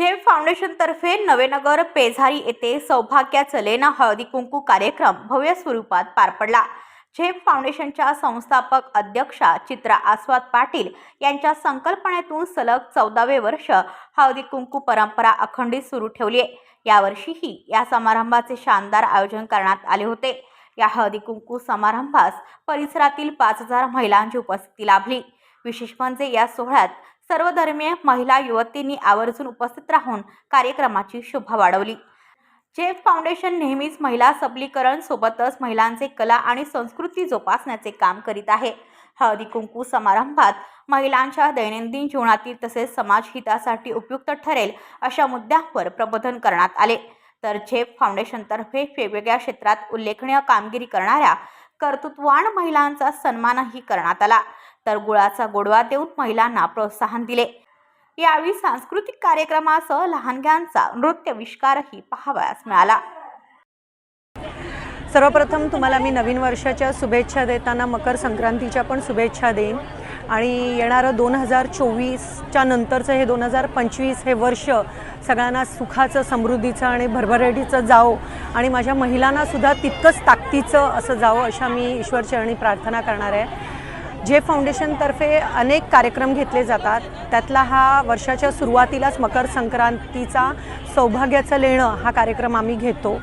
जेम फाउंडेशनतर्फे नवेनगर पेझारी येथे सौभाग्या चलेना हळदी कुंकू कार्यक्रम भव्य स्वरूपात पार पडला. झेप फाउंडेशनच्या संस्थापक अध्यक्षा चित्रा आस्वाद पाटील यांच्या संकल्पनेतून सलग चौदावे वर्ष हळदी कुंकू परंपरा अखंडित सुरू ठेवली आहे यावर्षीही या समारंभाचे शानदार आयोजन करण्यात आले होते. या हळदी कुंकू समारंभास परिसरातील पाच हजार महिलांची उपस्थिती लाभली. विशेष म्हणजे या सोहळ्यात सर्वधर्मीय महिला युवतींनी आवर्जून उपस्थित राहून कार्यक्रमाची शोभा वाढवली. जेफ फाउंडेशन नेहमीच महिला सबलीकरण सोबतच महिलांचे कला आणि संस्कृती जोपासण्याचे काम करीत आहे. हळदी कुंकू समारंभात महिलांच्या दैनंदिन जीवनातील तसेच समाजहितासाठी उपयुक्त ठरेल अशा मुद्द्यांवर प्रबोधन करण्यात आले. तर झेप फाउंडेशनतर्फे वेगवेगळ्या क्षेत्रात उल्लेखनीय कामगिरी करणाऱ्या कर्तृत्वान महिलांचा सन्मानही करण्यात आला. तर गुळाचा गोडवा देऊन महिलांना प्रोत्साहन दिले. यावेळी सांस्कृतिक कार्यक्रमासह लहानग्यांचा नृत्यविष्कारही पाहावयास मिळाला. सर्वप्रथम तुम्हाला मी नवीन वर्षाच्या शुभेच्छा देताना मकर संक्रांतीच्या पण शुभेच्छा देईन. आणि येणारं दोन हजार चोवीसच्या नंतरचं हे दोन हजार पंचवीस हे वर्ष सगळ्यांना सुखाचं समृद्धीचं आणि भरभराटीचं जावो. आणि माझ्या महिलांनासुद्धा तितकंच ताकदीचं असं जावं अशा मी ईश्वरचरणी प्रार्थना करणार आहे. जे फाउंडेशनतर्फे अनेक कार्यक्रम घेतले जातात त्यातला हा वर्षाच्या सुरुवातीलाच मकर संक्रांतीचा सौभाग्याचं लेणं हा कार्यक्रम आम्ही घेतो.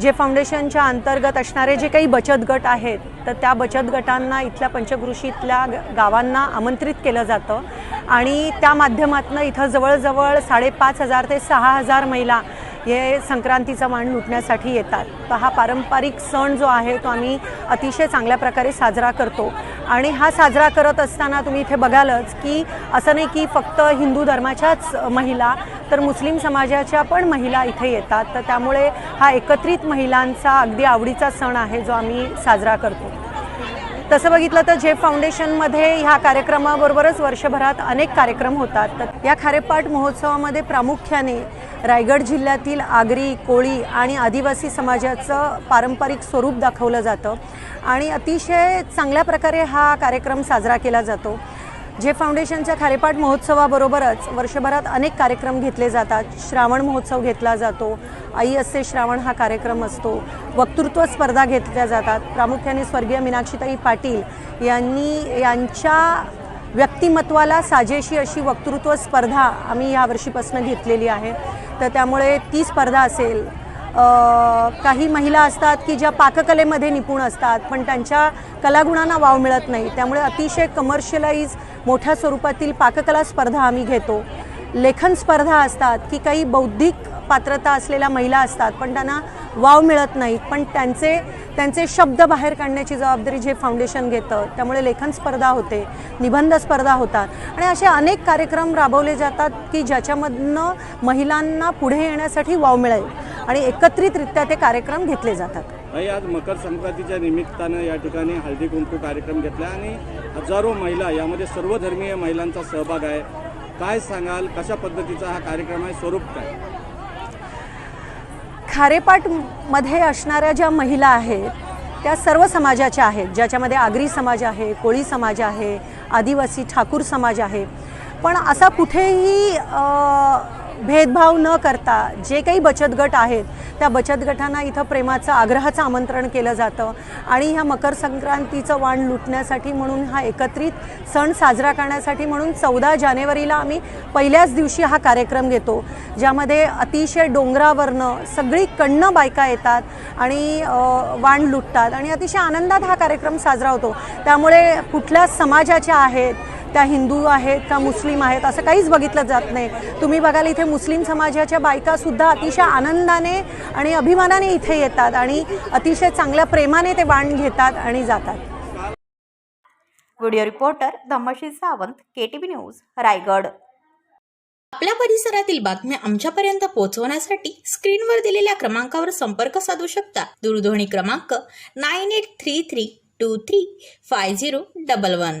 जे फाउंडेशनच्या अंतर्गत असणारे जे काही बचत गट आहेत तर त्या बचत गटांना इथल्या पंचकृषीतल्या ग- गावांना आमंत्रित केलं जातं आणि त्या माध्यमातून इथं जवळजवळ साडेपाच हजार ते सहा हजार महिला हे संक्रांतीचा मान लुटण्यासाठी येतात. तर हा पारंपरिक सण जो आहे तो आम्ही अतिशय चांगल्या प्रकारे साजरा करतो. आणि हा साजरा करत असताना तुम्ही इथे बघालच की असं नाही की फक्त हिंदू धर्माच्याच महिला तर मुस्लिम समाजाच्या पण महिला इथे येतात. तर त्यामुळे हा एकत्रित महिलांचा अगदी आवडीचा सण आहे जो आम्ही साजरा करतो. तसं बघितलं तर जे फाउंडेशनमध्ये ह्या कार्यक्रमाबरोबरच वर्षभरात अनेक कार्यक्रम होतात. तर या खारेपाट महोत्सवामध्ये प्रामुख्याने रायगड जिल्ह्यातील आगरी कोळी आणि आदिवासी समाजाचं पारंपरिक स्वरूप दाखवलं जातं. आणि अतिशय चांगल्या प्रकारे हा कार्यक्रम साजरा केला जातो. जे फाउंडेशनच्या खारेपाट महोत्सवाबरोबरच वर्षभरात अनेक कार्यक्रम घेतले जातात. श्रावण महोत्सव घेतला जातो. आई असते श्रावण हा कार्यक्रम असतो. वक्तृत्व स्पर्धा घेतल्या जातात. प्रामुख्याने स्वर्गीय मीनाक्षीताई पाटील यांनी यांच्या व्यक्तिमत्वाला साजेशी अशी वक्तृत्व स्पर्धा आम्ही यावर्षीपासून घेतलेली आहे. तर त्यामुळे ती स्पर्धा असेल. काही महिला असतात की ज्या पाककलेमध्ये निपुण असतात पण त्यांच्या कलागुणांना वाव मिळत नाही. त्यामुळे अतिशय कमर्शियलाइज मोठ्या स्वरूपातील पाककला स्पर्धा आम्ही घेतो. लेखन स्पर्धा असतात की काही बौद्धिक पात्रता असलेल्या महिला असतात पण त्यांना वाव मिळत नाहीत पण त्यांचे त्यांचे शब्द बाहेर काढण्याची जबाबदारी जे फाउंडेशन घेतं त्यामुळे लेखन स्पर्धा होते निबंध स्पर्धा होतात. आणि असे अनेक कार्यक्रम राबवले जातात की ज्याच्यामधनं महिलांना पुढे येण्यासाठी वाव मिळेल. आणि एकत्रितरित्या ते कार्यक्रम घेतले जातात. आज मकर संक्रांतीच्या निमित्तानं या ठिकाणी हळदी कुंकू कार्यक्रम घेतला आणि हजारो महिला यामध्ये सर्व धर्मीय महिलांचा सहभाग आहे. काय सांगाल कशा पद्धतीचा हा कार्यक्रम आहे स्वरूप काय? खारेपाटमध्ये असणाऱ्या ज्या महिला आहेत त्या सर्व समाजाच्या आहेत ज्याच्यामध्ये आगरी समाज आहे कोळी समाज आहे आदिवासी ठाकूर समाज आहे. पण असा कुठेही भेदभाव न करता जे काही बचत गट आहेत त्या बचत गटांना इथं प्रेमाचं आग्रहाचं आमंत्रण केलं जातं. आणि ह्या मकर संक्रांतीचं वाण लुटण्यासाठी म्हणून हा एकत्रित सण साजरा करण्यासाठी म्हणून चौदा जानेवारीला आम्ही पहिल्याच दिवशी हा कार्यक्रम घेतो ज्यामध्ये अतिशय डोंगरावरनं सगळीकडनं बायका येतात आणि वाण लुटतात. आणि अतिशय आनंदात हा कार्यक्रम साजरा होतो. त्यामुळे कुठल्या समाजाच्या आहेत त्या हिंदू आहेत का मुस्लिम आहेत असं काहीच बघितलं जात नाही. तुम्ही बघाल इथे मुस्लिम समाजाच्या बायकासुद्धा अतिशय आनंदाने आणि अभिमानाने इथे येतात आणि अतिशय चांगल्या प्रेमाने ते वाण घेतात आणि जातात. Video reporter Dhammashi Sawant K T V news Raigad. आपल्या परिसरातील बातम्या आमच्यापर्यंत पोहोचवण्यासाठी स्क्रीनवर दिलेल्या क्रमांकावर संपर्क साधू शकता. दूरध्वनी क्रमांक nine eight three three two three five zero double one.